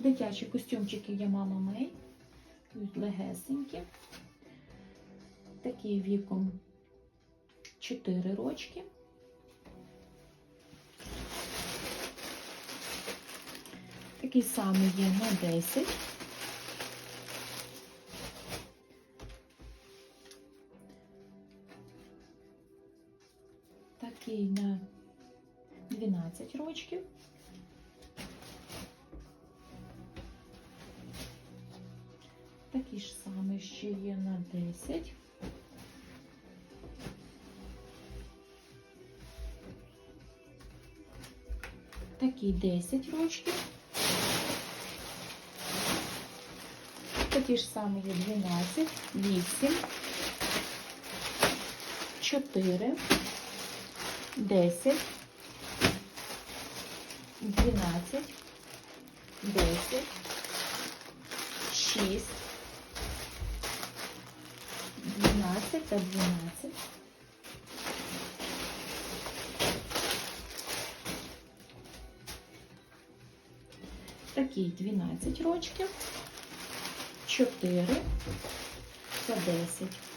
Дитячі костюмчики є мама Мей. Тут легесенькі. Такі віком 4 рочки. Такий самий є на 10. Такий на 12 рочків. Такий ж самий ще є на 10. Такий 10 рочків. Такі ж самі є 12, 8, 4, 10, 12, 10, 6, 12 та 12. Такий 12 рочків, 4 та 10.